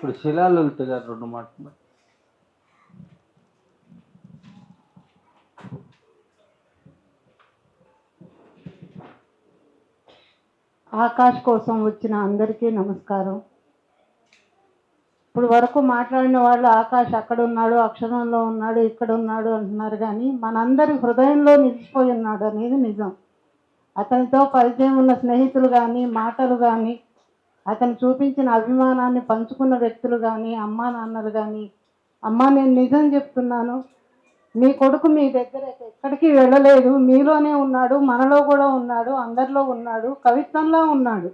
ఇప్పుడు శిలాలలిత గారు రెండు మాటలు. ఆకాష్ కోసం వచ్చిన అందరికీ నమస్కారం. ఇప్పుడు వరకు మాట్లాడిన వాళ్ళు ఆకాష్ అక్కడ ఉన్నాడు అక్షరంలో ఉన్నాడు ఇక్కడ ఉన్నాడు అంటున్నారు కానీ మనందరి హృదయంలో నిలిచిపోయి ఉన్నాడు అనేది నిజం. అతనితో పరిచయం ఉన్న స్నేహితులు కానీ మాటలు కానీ అతను చూపించిన అభిమానాన్ని పంచుకున్న వ్యక్తులు కానీ అమ్మా నాన్నలు కానీ అమ్మా నేను నిజం చెప్తున్నాను. మీ కొడుకు మీ దగ్గర ఎక్కడికి వెళ్ళలేదు. మీలోనే ఉన్నాడు మనలో కూడా ఉన్నాడు అందరిలో ఉన్నాడు కవిత్వంలో ఉన్నాడు.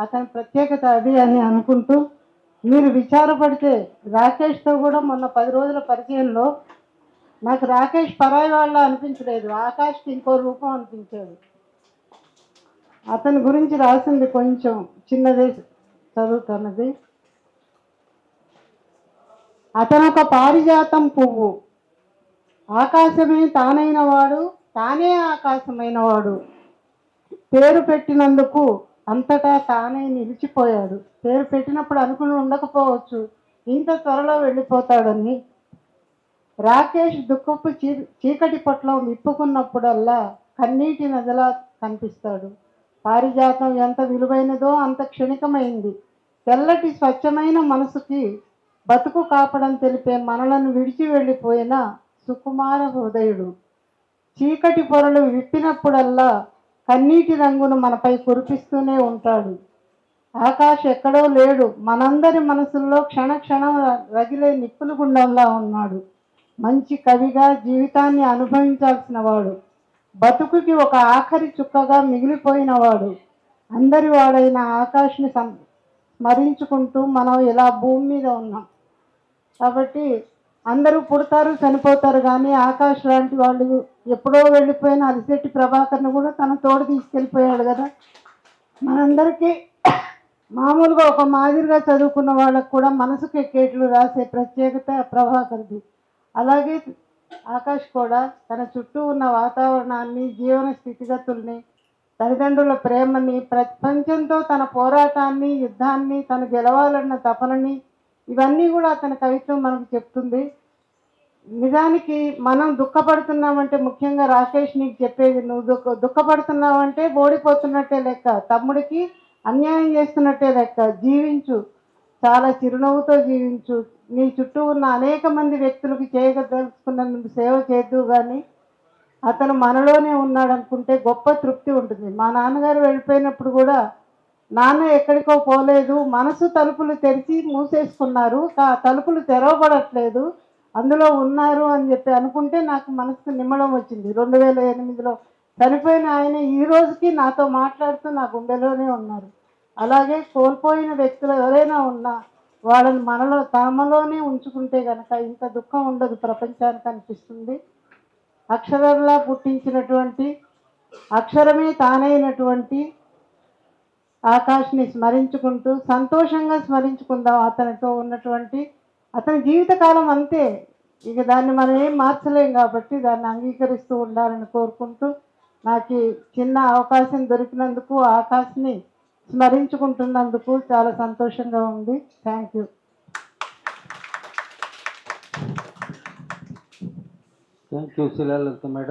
అతని ప్రత్యేకత అది అని అనుకుంటూ మీరు విచారపడితే రాకేష్తో కూడా మొన్న పది రోజుల పరిచయంలో నాకు రాకేష్ పరాయి వాళ్ళ అనిపించలేదు. ఆకాష్కి ఇంకో రూపం అనిపించాడు. అతని గురించి రాసింది కొంచెం చిన్నదే చదువుతున్నది. అతను ఒక పారిజాతం పువ్వు. ఆకాశమే తానైన వాడు తానే ఆకాశమైన వాడు పేరు పెట్టినందుకు అంతటా తానే నిలిచిపోయాడు. పేరు పెట్టినప్పుడు అనుకుని ఉండకపోవచ్చు. ఇంత త్వరలో వెళ్ళిపోతాడని. రాకేష్ దుఃఖపు చీ చీకటి పట్ల విప్పుకున్నప్పుడల్లా కన్నీటి నదిలా కనిపిస్తాడు. పారిజాతం ఎంత విలువైనదో అంత క్షణికమైంది. తెల్లటి స్వచ్ఛమైన మనసుకి బతుకు కాపడం తెలిపే మనలను విడిచి వెళ్ళిపోయిన సుకుమార హృదయుడు. చీకటి పొరలు విప్పినప్పుడల్లా కన్నీటి రంగును మనపై కురిపిస్తూనే ఉంటాడు. ఆకాశ్ ఎక్కడో లేడు. మనందరి మనసుల్లో క్షణ క్షణం రగిలే నిప్పులు గుండంలా ఉన్నాడు. మంచి కవిగా జీవితాన్ని అనుభవించాల్సిన వాడు. బతుకుకి ఒక ఆఖరి చుక్కగా మిగిలిపోయిన వాడు అందరి వాడైన ఆకాష్ని సం స్మరించుకుంటూ మనం ఇలా భూమి మీద ఉన్నాం. కాబట్టి అందరూ పుడతారు చనిపోతారు కానీ ఆకాష్ లాంటి వాళ్ళు ఎప్పుడో వెళ్ళిపోయిన అరిశెట్టి ప్రభాకర్ని కూడా తన తోడు తీసుకెళ్ళిపోయాడు కదా. మనందరికీ మామూలుగా ఒక మాదిరిగా చదువుకున్న వాళ్ళకు కూడా మనసుకు ఎక్కేట్లు రాసే ప్రత్యేకత ప్రభాకర్ది. అలాగే ఆకాష్ కూడా తన చుట్టూ ఉన్న వాతావరణాన్ని జీవన స్థితిగతుల్ని తల్లిదండ్రుల ప్రేమని ప్రపంచంతో తన పోరాటాన్ని యుద్ధాన్ని తను గెలవాలన్న తపనని ఇవన్నీ కూడా అతని కవిత్వం మనకు చెప్తుంది. నిజానికి మనం దుఃఖపడుతున్నామంటే ముఖ్యంగా రాకేష్ నీకు చెప్పేది నువ్వు దుఃఖ దుఃఖపడుతున్నావంటే ఓడిపోతున్నట్టే లెక్క తమ్ముడికి అన్యాయం చేస్తున్నట్టే లెక్క. జీవించు చాలా చిరునవ్వుతో జీవించు నీ చుట్టూ ఉన్న అనేక మంది వ్యక్తులకు చేయగలుచుకున్న సేవ చేద్దు కానీ అతను మనలోనే ఉన్నాడు అనుకుంటే గొప్ప తృప్తి ఉంటుంది. మా నాన్నగారు వెళ్ళిపోయినప్పుడు కూడా నాన్న ఎక్కడికో పోలేదు మనసు తలుపులు తెరిచి మూసేసుకున్నారు తలుపులు తెరవబడట్లేదు అందులో ఉన్నారు అని చెప్పి అనుకుంటే నాకు మనసుకు నిమ్మడం వచ్చింది. రెండు వేల ఎనిమిదిలో చనిపోయిన ఆయన ఈ రోజుకి నాతో మాట్లాడుతూ నా గుండెలోనే ఉన్నారు. అలాగే కోల్పోయిన వ్యక్తులు ఎవరైనా ఉన్నా వాళ్ళని మనలో తమలోనే ఉంచుకుంటే కనుక ఇంత దుఃఖం ఉండదు ప్రపంచానికి అనిపిస్తుంది. అక్షరంలా పుట్టించినటువంటి అక్షరమే తానైనటువంటి ఆకాష్ని స్మరించుకుంటూ సంతోషంగా స్మరించుకుందాం అతనితో ఉన్నటువంటి అతని జీవితకాలం అంతే. ఇక దాన్ని మనం ఏం మార్చలేం కాబట్టి దాన్ని అంగీకరిస్తూ ఉండాలని కోరుకుంటూ నాకు చిన్న అవకాశం దొరికినందుకు ఆకాశ్ని స్మరించుకుంటున్నందుకు చాలా సంతోషంగా ఉంది. Thank you thank you Shilalatha madam